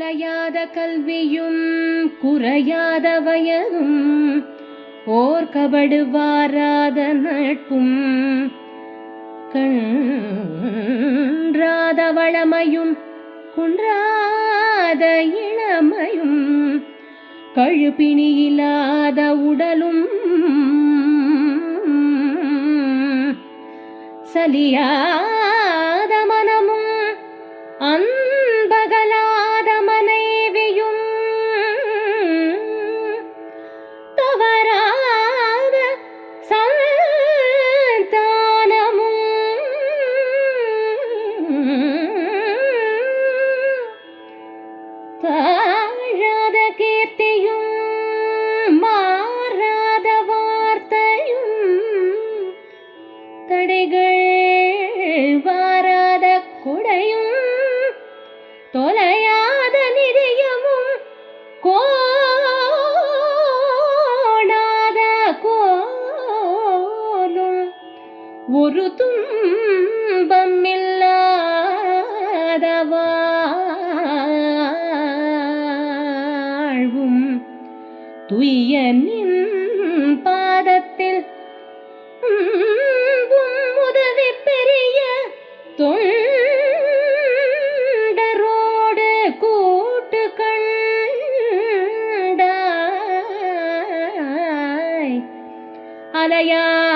கலையாத கல்வியும் குறையாத வயதும் ஓர் கபடு வாராத நட்பும் கன்றாத வளமையும் குன்றாத இளமையும் கழுப்பிணியில்லாத உடலும் சலியாத மனமும் அந்த ध्यानया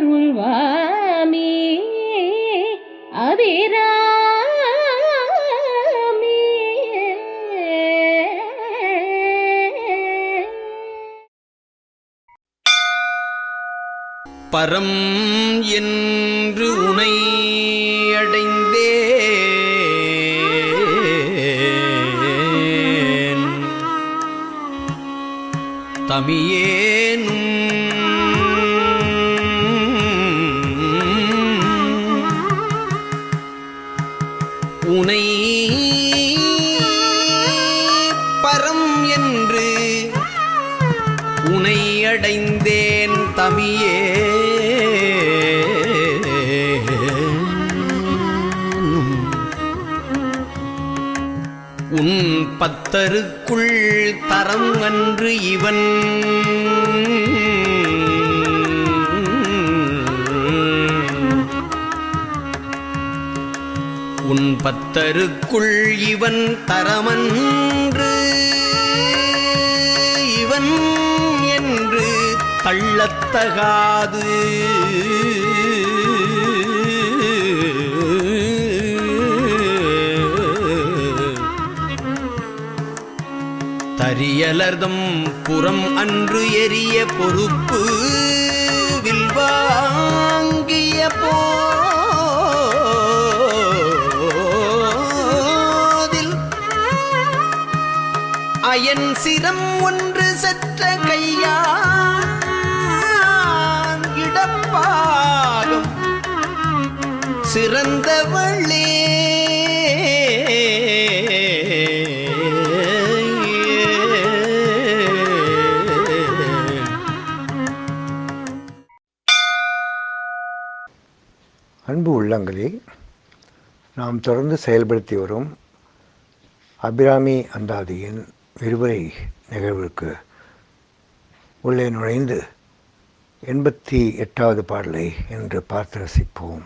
அருள்வாமி. அபிராமி பரம் என்று உனை அடைந்தே தமியே உன் பத்தருக்குள் தரம் அன்று இவன். உன் பத்தருக்குள் இவன் தரமன். தள்ளத்தகாது. தரியலர்தம் புறம் அன்று எரிய பொறுப்பு வில்வாங்கிய போதில் அயன் சிரம் அன்பு உள்ளங்களே நாம் தொடர்ந்து செயல்படுத்தி வரும் அபிராமி அந்தாதியின் விரிவுரை நிகழ்வுக்கு உள்ளே நுழைந்து எண்பத்தி எட்டாவது பாடலை என்று பார்த்து ரசிப்போம்.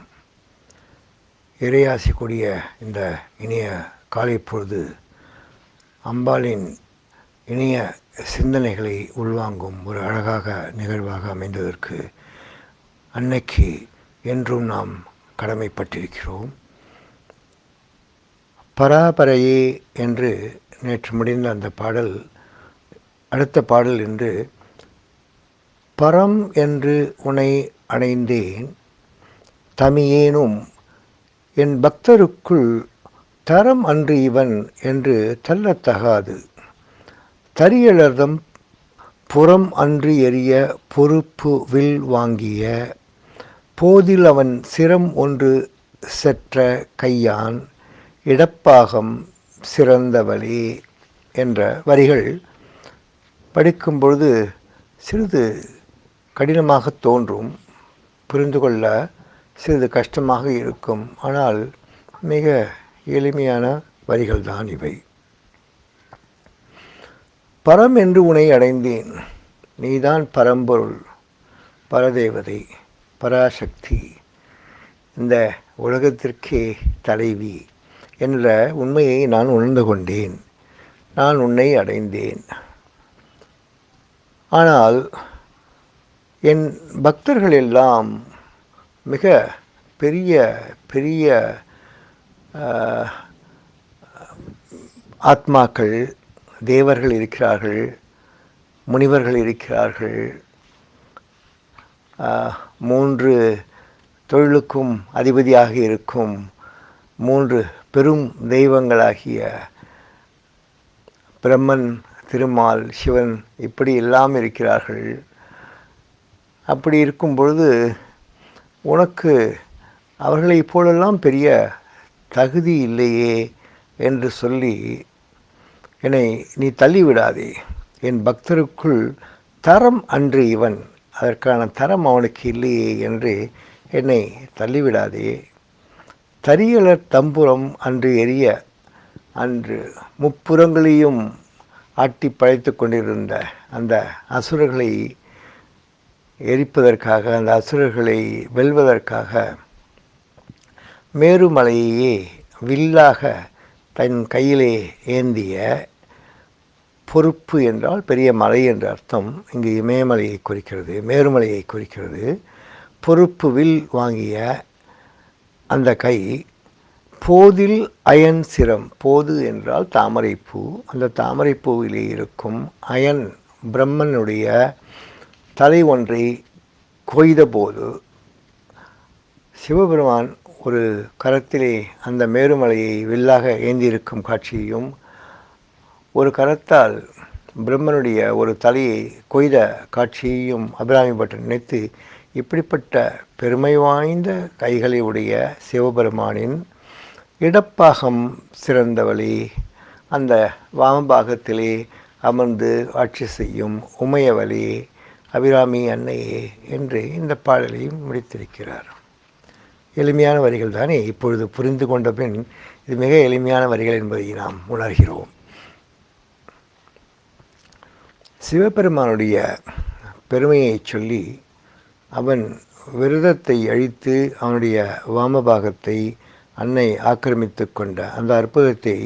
இறையாசி கூடிய இந்த இனிய காலை பொழுது அம்பாளின் இனிய சிந்தனைகளை உள்வாங்கும் ஒரு அழகாக நிகழ்வாக அமைந்ததற்கு அன்னைக்கு என்றும் நாம் கடமைப்பட்டிருக்கிறோம். பராபரையே என்று நேற்று முடிந்த அந்த பாடல் அடுத்த பாடல் என்று பரம் என்று உனை அடைந்தேன் தமியேனும் என் பக்தருக்குள் தரம் அன்று இவன் என்று தள்ளத்தகாது. தரியலர்தம் புறம் அன்று எரிய பொறுப்பு வில் வாங்கிய போதில் அவன் சிரம் ஒன்று செற்ற கையான் இடப்பாகம் சிறந்தவளே என்ற வரிகள் படிக்கும் பொழுது சிறிது கடினமாக தோன்றும். புரிந்து கொள்ள சிறிது கஷ்டமாக இருக்கும். ஆனால் மிக எளிமையான வரிகள்தான் இவை. பரம் என்று உனை அடைந்தேன். நீதான் பரம்பொருள் பரதேவதை பராசக்தி. இந்த உலகத்திற்கே தலைவி என்ற உண்மையை நான் உணர்ந்து கொண்டேன். நான் உன்னை அடைந்தேன். ஆனால் என் பக்தர்கள் எல்லாம் மிக பெரிய பெரிய ஆத்மாக்கள் தேவர்கள் இருக்கிறார்கள் முனிவர்கள் இருக்கிறார்கள் மூன்று தொழிலுக்கும் அதிபதியாக இருக்கும் மூன்று பெரும் தெய்வங்களாகிய பிரம்மன் திருமால் சிவன் இப்படி எல்லாம் இருக்கிறார்கள். அப்படி இருக்கும் பொழுது உனக்கு அவர்களை போலெல்லாம் பெரிய தகுதி இல்லையே என்று சொல்லி என்னை நீ தள்ளிவிடாதே. என் பக்தருக்குள் தரம் அன்று இவன். அதற்கான தரம் அவனுக்கு இல்லையே என்று என்னை தள்ளிவிடாதே. தரியலர் தம்புரம் அன்று எரிய அன்று முப்புறங்களையும் ஆட்டி பழைத்து கொண்டிருந்த அந்த அசுரர்களை எரிப்பதற்காக அந்த அசுரர்களை வெல்வதற்காக மேருமலையையே வில்லாக தன் கையிலே ஏந்திய பொறுப்பு என்றால் பெரிய மலை என்ற அர்த்தம். இங்கு இமயமலையை குறிக்கிறது மேருமலையை குறிக்கிறது. பொறுப்பு வில் வாங்கிய அந்த கை போதில் அயன் சிரம். போது என்றால் தாமரைப்பூ. அந்த தாமரைப்பூவிலே இருக்கும் அயன் பிரம்மனுடைய தலை ஒன்றை கொய்தபோது சிவபெருமான் ஒரு கரத்திலே அந்த மேருமலையை வில்லாக ஏந்தியிருக்கும் காட்சியையும் ஒரு கரத்தால் பிரம்மனுடைய ஒரு தலையை கொய்த காட்சியையும் அபிராமி பட்டர் நினைத்து இப்படிப்பட்ட பெருமை வாய்ந்த கைகளை உடைய சிவபெருமானின் இடப்பாகம் சிறந்தவளி அந்த வாமபாகத்திலே அமர்ந்து ஆட்சி செய்யும் உமையவளே அபிராமி அன்னையே என்று இந்த பாடலையும் முடித்திருக்கிறார். எளிமையான வரிகள் தானே? இப்பொழுது புரிந்து கொண்ட பின் இது மிக எளிமையான வரிகள் என்பதை நாம் உணர்கிறோம். சிவபெருமானுடைய பெருமையை சொல்லி அவன் விரதத்தை அழித்து அவனுடைய வாமபாகத்தை அன்னை ஆக்கிரமித்து கொண்ட அந்த அற்புதத்தை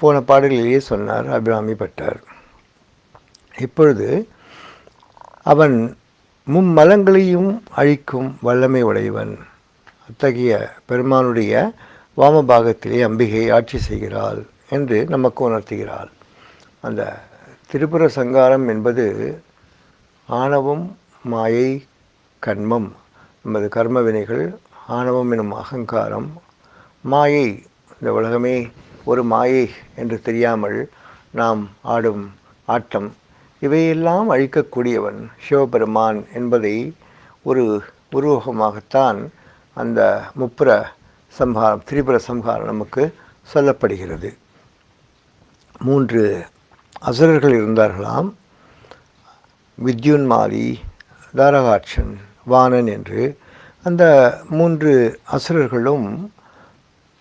போன பாடலிலேயே சொன்னார் அபிராமி பட்டார். இப்பொழுது அவன் மும்மலங்களையும் அழிக்கும் வல்லமை உடையவன். அத்தகைய பெருமானுடைய வாமபாகத்திலே அம்பிகை ஆட்சி செய்கிறாள் என்று நமக்கு உணர்த்துகிறாள். அந்த திரிபுர சங்காரம் என்பது ஆணவம் மாயை கண்மம் நமது கர்ம வினைகள் ஆணவம் எனும் அகங்காரம். மாயை இந்த உலகமே ஒரு மாயை என்று தெரியாமல் நாம் ஆடும் ஆட்டம் இவையெல்லாம் அழிக்கக்கூடியவன் சிவபெருமான் என்பதை ஒரு உருவகமாகத்தான் அந்த முப்புற சம்ஹாரம் திரிபுர சம்ஹாரம் நமக்கு சொல்லப்படுகிறது. மூன்று அசுரர்கள் இருந்தார்களாம். வித்யுன்மாலி தாரகாட்சன் வாணன் என்று அந்த மூன்று அசுரர்களும்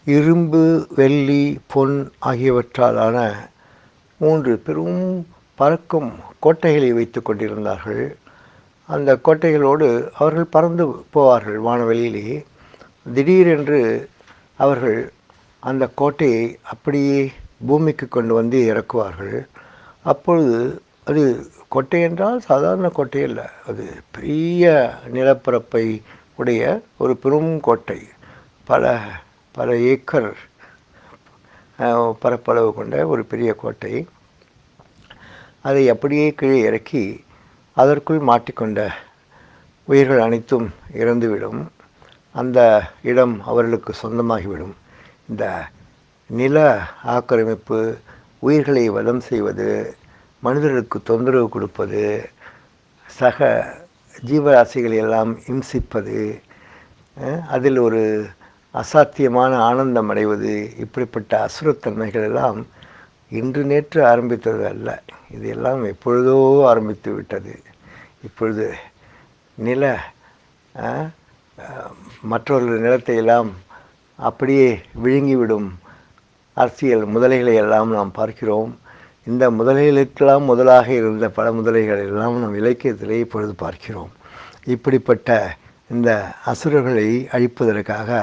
இரும்பு வெள்ளி பொன் ஆகியவற்றாலான மூன்று பெரும் பறக்கும் கோட்டைகளை வைத்து கொண்டிருந்தார்கள். அந்த கோட்டைகளோடு அவர்கள் பறந்து போவார்கள் வானவெளியிலேயே திடீரென்று அவர்கள் அந்த கோட்டையை அப்படியே பூமிக்கு கொண்டு வந்து இறக்குவார்கள். அப்பொழுது அது கோட்டை என்றால் சாதாரண கோட்டை அல்ல. அது பெரிய நிலப்பரப்பை உடைய ஒரு பெரும் கோட்டை. பல பல ஏக்கர் பரப்பளவு கொண்ட ஒரு பெரிய கோட்டை. அதை அப்படியே கீழே இறக்கி அதற்குள் மாட்டிக்கொண்ட உயிர்கள் அனைத்தும் இறந்துவிடும். அந்த இடம் அவர்களுக்கு சொந்தமாகிவிடும். இந்த நில ஆக்கிரமிப்பு உயிர்களை வதம் செய்வது மனிதர்களுக்கு தொந்தரவு கொடுப்பது சக ஜீவராசிகளை எல்லாம் இம்சிப்பது அதில் ஒரு அசாத்தியமான ஆனந்தம் அடைவது இப்படிப்பட்ட அசுரத்தன்மைகள் எல்லாம் இன்று நேற்று ஆரம்பித்தது அல்ல. இது எல்லாம் எப்பொழுதோ ஆரம்பித்து விட்டது. இப்பொழுது நில மற்றொரு நிலத்தை எல்லாம் அப்படியே விழுங்கிவிடும் அரசியல் முதலைகளை எல்லாம் நாம் பார்க்கிறோம். இந்த முதலைகளுக்கெல்லாம் முதலாக இருந்த பல முதலைகள் எல்லாம் நம் இலக்கியத்திலே இப்பொழுது பார்க்கிறோம். இப்படிப்பட்ட இந்த அசுரர்களை அழிப்பதற்காக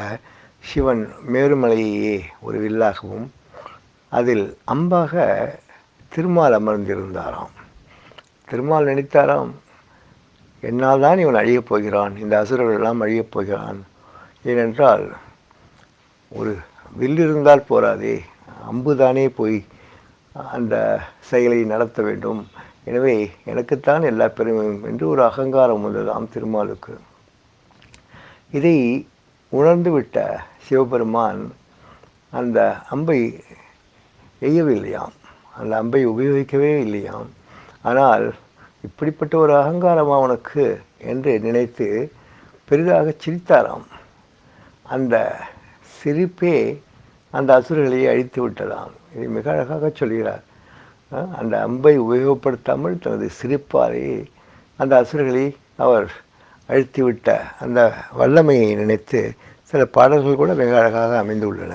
சிவன் மேருமலையே ஒரு வில்லாகவும் அதில் அம்பாக திருமால் அமர்ந்திருந்தாராம். திருமால் நினைத்தாராம் என்னால் தான் இவன் அழியப் போகிறான் இந்த அசுரர்கள் எல்லாம் அழியப் போகிறான். ஏனென்றால் ஒரு வில் இருந்தால் போராதே அம்புதானே போய் அந்த செயலை நடத்த வேண்டும். எனவே எனக்குத்தான் எல்லா பெருமையும் என்று ஒரு அகங்காரம் வந்ததாம் திருமாலுக்கு. இதை உணர்ந்துவிட்ட சிவபெருமான் அந்த அம்பை எய்யவில்லையாம் அந்த அம்பை உபயோகிக்கவே இல்லையாம். ஆனால் இப்படிப்பட்ட ஒரு அகங்காரம் அவனுக்கு என்று நினைத்து பெரிதாக சிரித்தாராம். அந்த சிரிப்பே அந்த அசுரர்களை அழித்து விட்டதாம். இதை மிக அழகாக சொல்கிறார். அந்த அம்பை உபயோகப்படுத்தாமல் தனது சிரிப்பாலே அந்த அசுரர்களை அவர் அழித்துவிட்ட அந்த வல்லமையை நினைத்து சில பாடல்கள் கூட மிக அழகாக அமைந்துள்ளன.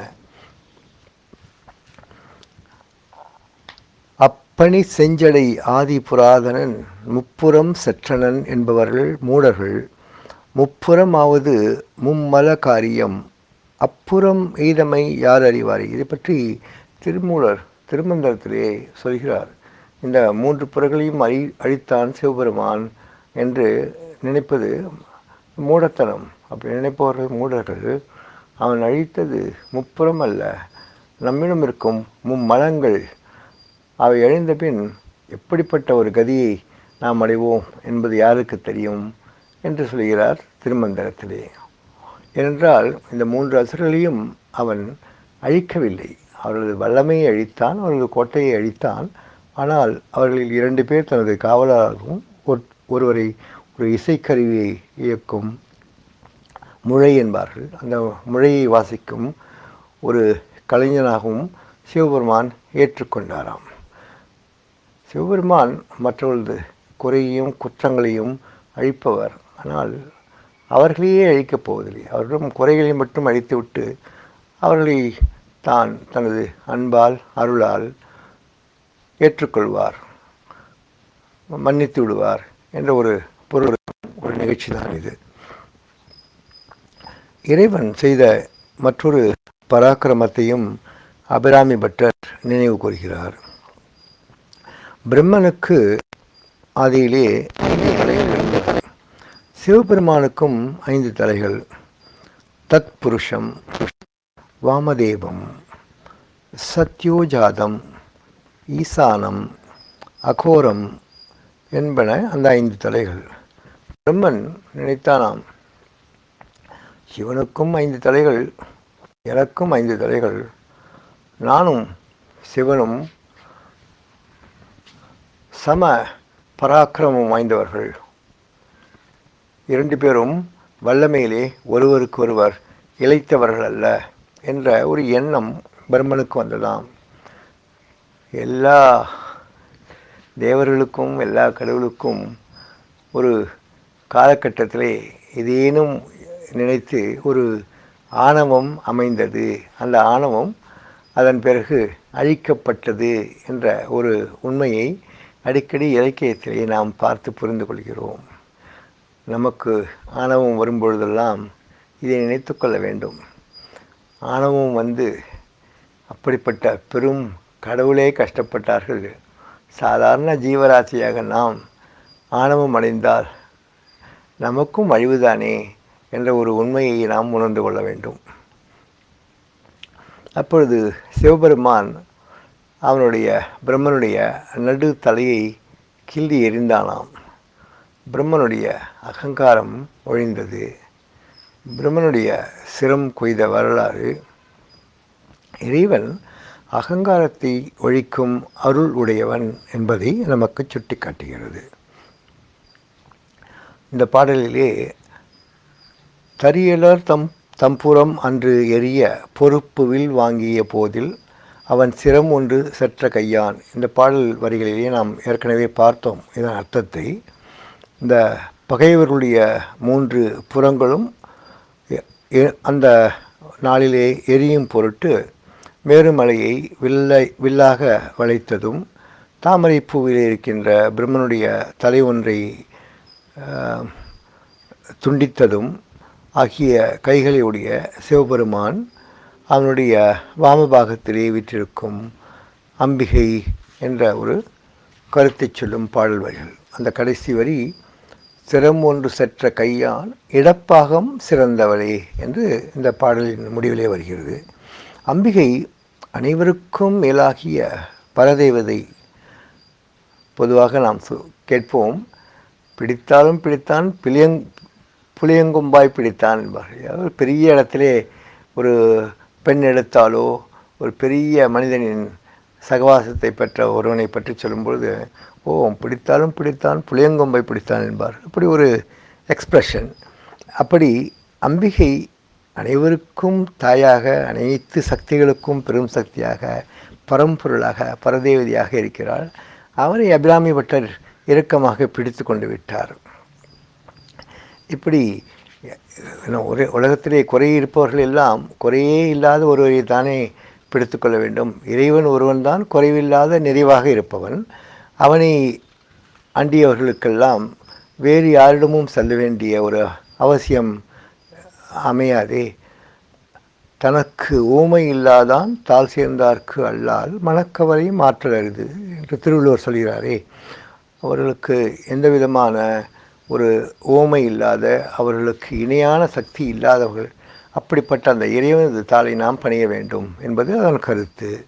பணி செஞ்சடை ஆதி புராதனன் முப்புறம் செற்றனன் என்பவர்கள் மூடர்கள். முப்புறமாவது மும்மல காரியம். அப்புறம் எய்தமை யார் அறிவார் இதை பற்றி திருமூலர் திருமந்திரத்திலே சொல்கிறார். இந்த மூன்று புறங்களையும் அழி அழித்தான் சிவபெருமான் என்று நினைப்பது மூடத்தனம். அப்படி நினைப்பவர்கள் மூடர்கள். அவன் அழித்தது முப்புறம் அல்ல. நம்மிடம் இருக்கும் மும்மலங்கள். அவை எழுந்த பின் எப்படிப்பட்ட ஒரு கதியை நாம் அடைவோம் என்பது யாருக்கு தெரியும் என்று சொல்கிறார் திருமந்திரத்திலே. ஏனென்றால் இந்த மூன்று அசுரர்களையும் அவன் அழிக்கவில்லை. அவர்களது வல்லமையை அழித்தான் அவர்களது கோட்டையை அழித்தான். ஆனால் அவர்களில் இரண்டு பேர் தனது காவலராகவும் ஒரு- ஒருவரை ஒரு இசைக்கருவியை இயக்கும் முழை என்பார்கள். அந்த முழையை வாசிக்கும் ஒரு கலைஞனாகவும் சிவபெருமான் ஏற்றுக்கொண்டாராம். சிவபெருமான் மற்றவர்களது குறையையும் குற்றங்களையும் அழிப்பவர். ஆனால் அவர்களையே அழிக்கப் போவதில்லை. அவர்களிடம் குறைகளை மட்டும் அழித்துவிட்டு அவர்களை தான் தனது அன்பால் அருளால் ஏற்றுக்கொள்வார் மன்னித்து விடுவார் என்ற ஒரு பொருள் ஒரு நிகழ்ச்சி தான் இது. இறைவன் செய்த மற்றொரு பராக்கிரமத்தையும் அபிராமி பட்டர் நினைவு கூறுகிறார். பிரம்மனுக்கு ஆதியிலே ஐந்து தலைகள் இருந்தன. சிவபெருமானுக்கும் ஐந்து தலைகள். தத் புருஷம் வாமதேவம் சத்யோஜாதம் ஈசானம் அகோரம் என்பன அந்த ஐந்து தலைகள். பிரம்மன் நினைத்தானாம் சிவனுக்கும் ஐந்து தலைகள் எனக்கும் ஐந்து தலைகள். நானும் சிவனும் சம பராக்கிரமம் வாய்ந்தவர்கள். இரண்டு பேரும் வல்லமையிலே ஒருவருக்கு ஒருவர் இழைத்தவர்கள் அல்ல என்ற ஒரு எண்ணம் பிரம்மனுக்கு வந்ததாம். எல்லா தேவர்களுக்கும் எல்லா கடவுளுக்கும் ஒரு காலகட்டத்திலே இதேனும் நினைத்து ஒரு ஆணவம் அமைந்தது. அந்த ஆணவம் அதன் பிறகு அழிக்கப்பட்டது என்ற ஒரு உண்மையை அடிக்கடி இலக்கியத்திலே நாம் பார்த்து புரிந்து கொள்கிறோம் நமக்கு ஆணவம் வரும்பொழுதெல்லாம் இதை நினைத்து கொள்ள வேண்டும். ஆணவம் வந்து அப்படிப்பட்ட பெரும் கடவுளே கஷ்டப்பட்டார்கள். சாதாரண ஜீவராசியாக நாம் ஆணவம் அடைந்தால் நமக்கும் அழிவுதானே என்ற ஒரு உண்மையை நாம் உணர்ந்து கொள்ள வேண்டும். அப்பொழுது சிவபெருமான் அவனுடைய பிரம்மனுடைய நடு தலையை கிள்ளி எறிந்தானாம். பிரம்மனுடைய அகங்காரம் ஒழிந்தது. பிரம்மனுடைய சிரம் கொய்த வரலாறு. இறைவன் அகங்காரத்தை ஒழிக்கும் அருள் உடையவன் என்பதை நமக்கு சுட்டிக்காட்டுகிறது. இந்த பாடலிலே தரியலர் தம் தம்புறம் அன்று எரிய பொறுப்புவில் வாங்கிய போதில் அவன் சிரம் ஒன்று செற்ற கையான். இந்த பாடல் வரிகளிலேயே நாம் ஏற்கனவே பார்த்தோம். இதன் அர்த்தத்தை. இந்த பகைவர்களுடைய மூன்று புறங்களும் எ- அந்த நாளிலே எரியும் பொருட்டு மேருமலையை வில்லை வில்லாக வளைத்ததும் தாமரை பூவில் இருக்கின்ற பிரம்மனுடைய தலை ஒன்றை துண்டித்ததும் ஆகிய கைகளையுடைய சிவபெருமான் அவனுடைய வாமபாகத்திலே விற்றிருக்கும் அம்பிகை என்ற ஒரு கருத்தை சொல்லும் பாடல் வரிகள் அந்த கடைசி வரி சிரம் ஒன்று செற்ற கையால் இடப்பாகம் சிறந்தவளே என்று இந்த பாடலின் முடிவிலே வருகிறது. அம்பிகை அனைவருக்கும் மேலாகிய பரதேவதை பொதுவாக நாம் கேட்போம். பிடித்தாலும் பிடித்தான் பிளியங் புளியங்கும்பாய் பிடித்தான் என்பார்கள். பெரிய இடத்திலே ஒரு பெண் எடுத்தாலோ ஒரு பெரிய மனிதனின் சகவாசத்தை பெற்ற ஒருவனை பற்றி சொல்லும்பொழுது ஓ பிடித்தாலும் பிடித்தான் புளியங்கொம்பை பிடித்தான் என்பார். அப்படி ஒரு எக்ஸ்ப்ரெஷன் அப்படி அம்பிகை அனைவருக்கும் தாயாக அனைத்து சக்திகளுக்கும் பெரும் சக்தியாக பரம்பொருளாக பரதேவதியாக இருக்கிறாள். அவரை அபிராமி பட்டர் இறுக்கமாக பிடித்து கொண்டு விட்டார். இப்படி ஒரே உலகத்திலே குறை இருப்பவர்கள் எல்லாம் குறையே இல்லாத ஒருவரை தானே பிடித்து கொள்ள வேண்டும். இறைவன் ஒருவன்தான் குறைவில்லாத நிறைவாக இருப்பவன். அவனை அண்டியவர்களுக்கெல்லாம் வேறு யாரிடமும் செல்ல வேண்டிய ஒரு அவசியம் அமையாதே. தனக்கு ஊமை இல்லாதான் தாழ் சேர்ந்தார்க்கு அல்லால் மணக்கவரை மாற்றல் அரிது என்று திருவள்ளுவர் சொல்கிறாரே. அவர்களுக்கு எந்த விதமான ஒரு ஓமை இல்லாத அவர்களுக்கு இணையான சக்தி இல்லாதவர்கள் அப்படிப்பட்ட அந்த இறைவனது தாளை நாம் பணிய வேண்டும் என்பது அதன் கருத்து.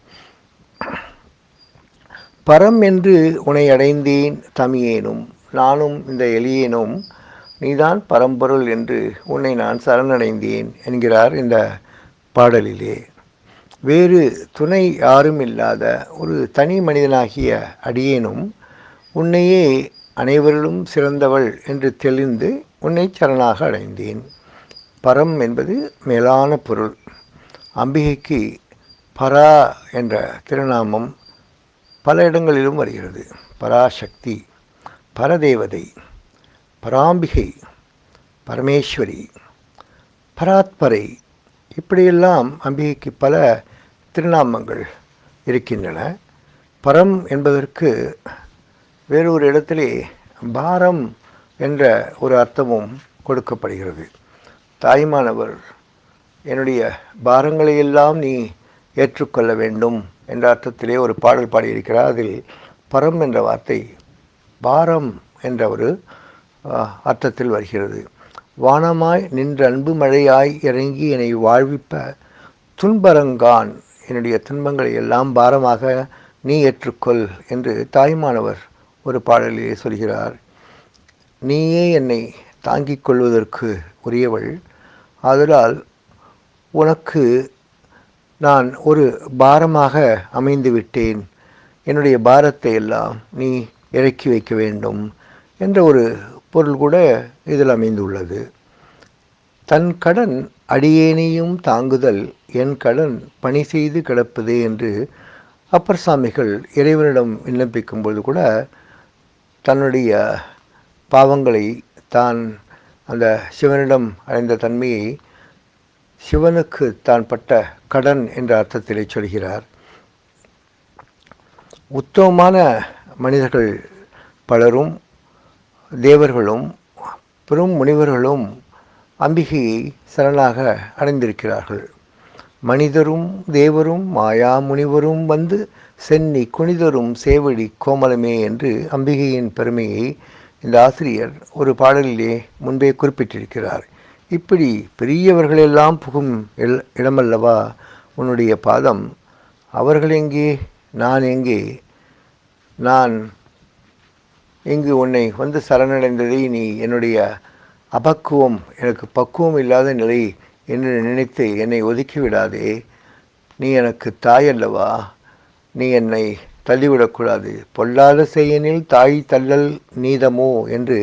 பரம் என்று உன்னை அடைந்தேன் தமியேனும் நானும் இந்த எளியேனும் நீதான் பரம்பொருள் என்று உன்னை நான் சரணடைந்தேன் என்கிறார் இந்த பாடலிலே. வேறு துணை யாரும் இல்லாத ஒரு தனி மனிதனாகிய அடியேனும் உன்னையே அனைவரிலும் சிறந்தவள் என்று தெளிந்து உன்னை சரணாக அடைந்தேன். பரம் என்பது மேலான பொருள். அம்பிகைக்கு பரா என்ற திருநாமம் பல இடங்களிலும் வருகிறது. பராசக்தி பரதேவதை பராம்பிகை பரமேஸ்வரி பராத்பரை இப்படியெல்லாம் அம்பிகைக்கு பல திருநாமங்கள் இருக்கின்றன. பரம் என்பதற்கு வேறு ஒரு இடத்திலே பாரம் என்ற ஒரு அர்த்தமும் கொடுக்கப்படுகிறது. தாய்மானவர் என்னுடைய பாரங்களை எல்லாம் நீ ஏற்றுக்கொள்ள வேண்டும் என்ற அர்த்தத்திலே ஒரு பாடல் பாடியிருக்கிறார். அதில் பரம் என்ற வார்த்தை பாரம் என்ற ஒரு அர்த்தத்தில் வருகிறது. வானமாய் நின்ற அன்பு மழையாய் இறங்கி என்னை வாழ்விப்ப துன்பரங்கான் என்னுடைய துன்பங்களை எல்லாம் பாரமாக நீ ஏற்றுக்கொள் என்று தாய்மானவர் ஒரு பாடலிலே சொல்கிறார் நீயே என்னை தாங்கிக் கொள்வதற்கு உரியவள். ஆதலால் உனக்கு நான் ஒரு பாரமாக அமைந்து விட்டேன். என்னுடைய பாரத்தை எல்லாம் நீ இறக்கி வைக்க வேண்டும் என்ற ஒரு பொருள் கூட இதில் அமைந்துள்ளது. தன் கடன் அடியேனையும் தாங்குதல் என் கடன் பணி செய்து கிடப்பதே என்று அப்பர் சாமிகள் இறைவனிடம் விண்ணப்பிக்கும் பொழுது கூட தன்னுடைய பாவங்களை தான் அந்த சிவனிடம் அடைந்த தன்மையை சிவனுக்கு தான் பட்ட கடன் என்ற அர்த்தத்திலே சொல்கிறார். உத்தமமான மனிதர்கள் பலரும் தேவர்களும் பெரும் முனிவர்களும் அம்பிகையை சரணாக அடைந்திருக்கிறார்கள். மனிதரும் தேவரும் மாயா முனிவரும் வந்து சென்னி குனிதரும் சேவடி கோமலமே என்று அம்பிகையின் பெருமையை இந்த ஆசிரியர் ஒரு பாடலிலே முன்பே குறிப்பிட்டிருக்கிறார். இப்படி பெரியவர்களெல்லாம் புகும் இடமல்லவா? உன்னுடைய பாதம் அவர்கள் எங்கே நான் எங்கே? நான் இங்கு உன்னை வந்து சரணடைந்ததை நீ என்னுடைய அபக்குவம் எனக்கு பக்குவம் இல்லாத நிலை என்று நினைத்து என்னை ஒதுக்கி விடாதே. நீ எனக்கு தாய் அல்லவா நீ என்னை தள்ளிவிடக்கூடாது. பொல்லாத செய்யனில் தாய் தள்ளல் நீதமோ என்று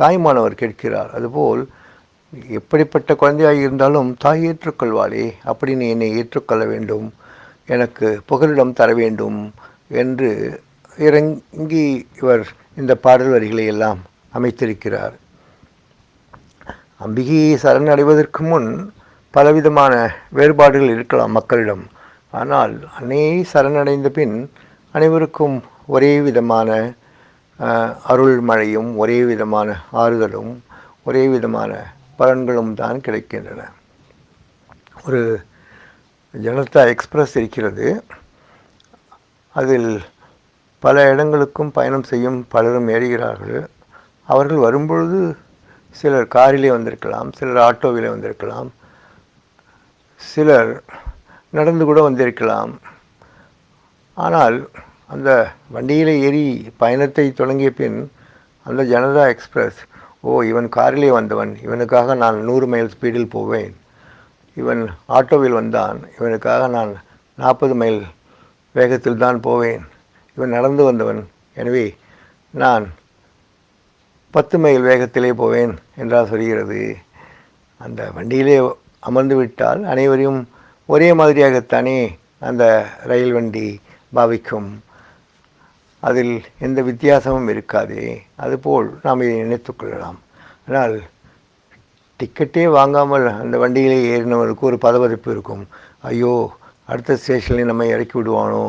தாய்மானவர் கேட்கிறார். அதுபோல் எப்படிப்பட்ட குழந்தையாக இருந்தாலும் தாய் ஏற்றுக்கொள்வாளே அப்படி நீ என்னை ஏற்றுக்கொள்ள வேண்டும். எனக்கு புகலிடம் தர வேண்டும் என்று இறங்கி இவர் இந்த பாடல் வரிகளை எல்லாம் அமைத்திருக்கிறார். அம்பிகையை சரணடைவதற்கு முன் பலவிதமான வேறுபாடுகள் இருக்கலாம் மக்களிடம். ஆனால் அன்னையை சரணடைந்த பின் அனைவருக்கும் ஒரே விதமான அருள் மழையும் ஒரே விதமான ஆறுதலும் ஒரே விதமான பலன்களும் தான் கிடைக்கின்றன. ஒரு ஜனதா எக்ஸ்பிரஸ் இருக்கிறது. அதில் பல இடங்களுக்கும் பயணம் செய்யும் பலரும் ஏறுகிறார்கள். அவர்கள் வரும்பொழுது சிலர் காரிலே வந்திருக்கலாம் சிலர் ஆட்டோவிலே வந்திருக்கலாம். சிலர் நடந்து கூட வந்திருக்கலாம். ஆனால் அந்த வண்டியில் ஏறி பயணத்தை தொடங்கிய பின் அந்த ஜனதா எக்ஸ்பிரஸ் ஓ இவன் காரிலே வந்தவன். இவனுக்காக நான் நூறு மைல் ஸ்பீடில் போவேன். இவன் ஆட்டோவில் வந்தான். இவனுக்காக நான் நாற்பது மைல் வேகத்தில் தான் போவேன். இவன் நடந்து வந்தவன். எனவே நான் பத்து மைல் வேகத்திலே போவேன் என்றால் சொல்கிறது. அந்த வண்டியிலே அமர்ந்து விட்டால் அனைவரையும் ஒரே மாதிரியாகத்தானே அந்த ரயில் வண்டி பாவிக்கும். அதில் எந்த வித்தியாசமும் இருக்காதே. அதுபோல் நாம் இதை நினைத்துக்கொள்ளலாம் ஆனால் டிக்கெட்டே வாங்காமல் அந்த வண்டியிலே ஏறினவருக்கு ஒரு பதபதிப்பு இருக்கும். ஐயோ அடுத்த ஸ்டேஷனில் நம்ம இறக்கி விடுவானோ?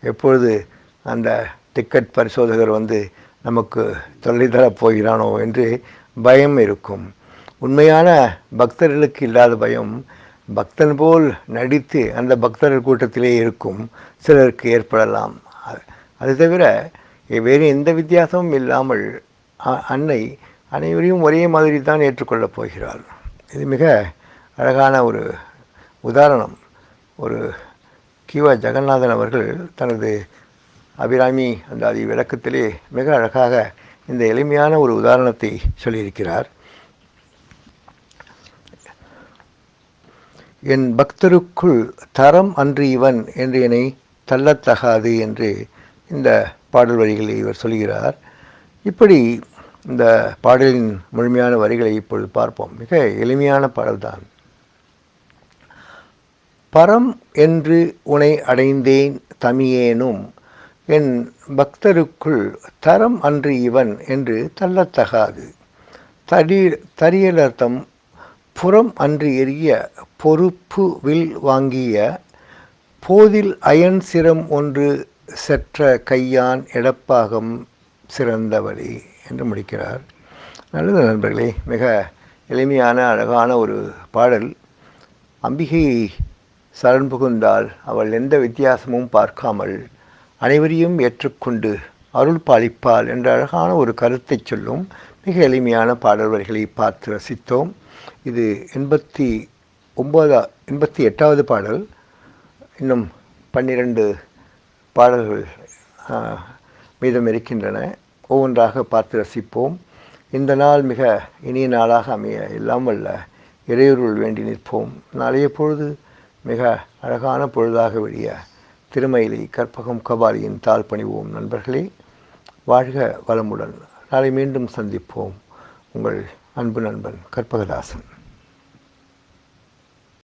எப்பொழுது அந்த டிக்கெட் பரிசோதகர் வந்து நமக்கு சொல்லித்தரப் போகிறானோ என்று பயம் இருக்கும். உண்மையான பக்தர்களுக்கு இல்லாத பயம் பக்தன் போல் நடித்து அந்த பக்தர்கள் கூட்டத்திலே இருக்கும் சிலருக்கு ஏற்படலாம். அது- தவிர வேறு எந்த வித்தியாசமும் இல்லாமல் அ- அன்னை அனைவரையும் ஒரே மாதிரி தான் ஏற்றுக்கொள்ளப் போகிறாள். இது மிக அழகான ஒரு உதாரணம். ஒரு கிவா ஜெகநாதன் அவர்கள் தனது அபிராமி அந்த அதி விளக்கத்திலே மிக அழகாக இந்த எளிமையான ஒரு உதாரணத்தை சொல்லியிருக்கிறார். என் பக்தருக்குள் தரம் அன்று இவன் என்று என்னை தள்ளத்தகாது என்று இந்த பாடல் வரிகளை இவர் சொல்கிறார். இப்படி இந்த பாடலின் முழுமையான வரிகளை இப்பொழுது பார்ப்போம். மிக எளிமையான பாடல்தான். பரம் என்று உனை அடைந்தேன் தமியேனும் என் பக்தருக்குள் தரம் அன்று இவன் என்று தள்ளத்தகாது. தடி தரியலர்த்தம் புறம் அன்று எரிய பொறுப்பு வில் வாங்கிய போதில் அயன் சிரம் ஒன்று செற்ற கையான் எடப்பாகம் சிறந்தவழி என்று முடிக்கிறார். நல்லது நண்பர்களே மிக எளிமையான அழகான ஒரு பாடல். அம்பிகையை சரண் புகுந்தால் அவள் எந்த வித்தியாசமும் பார்க்காமல் அனைவரையும் ஏற்றுக்கொண்டு அருள் பாலிப்பாள் என்ற அழகான ஒரு கருத்தை சொல்லும் மிக எளிமையான பாடல் வரிகளை பார்த்து ரசித்தோம். இது எண்பத்தி ஒன்பதா எண்பத்தி எட்டாவது பாடல். இன்னும் பன்னிரண்டு பாடல்கள் மீதம் இருக்கின்றன. ஒவ்வொன்றாக பார்த்து ரசிப்போம். இந்த நாள் மிக இனிய நாளாக அமைய இல்லாமல்ல இறையூருள் இறையொருள் வேண்டி நிற்போம். நாளைய பொழுது மிக அழகான பொழுதாக விடிய திருமயிலை கற்பகம் கபாலியின் தாழ் பணிவோம் நண்பர்களே. வாழ்க வளமுடன். நாளை மீண்டும் சந்திப்போம். உங்கள் அன்பு நண்பன் கற்பகதாசன்.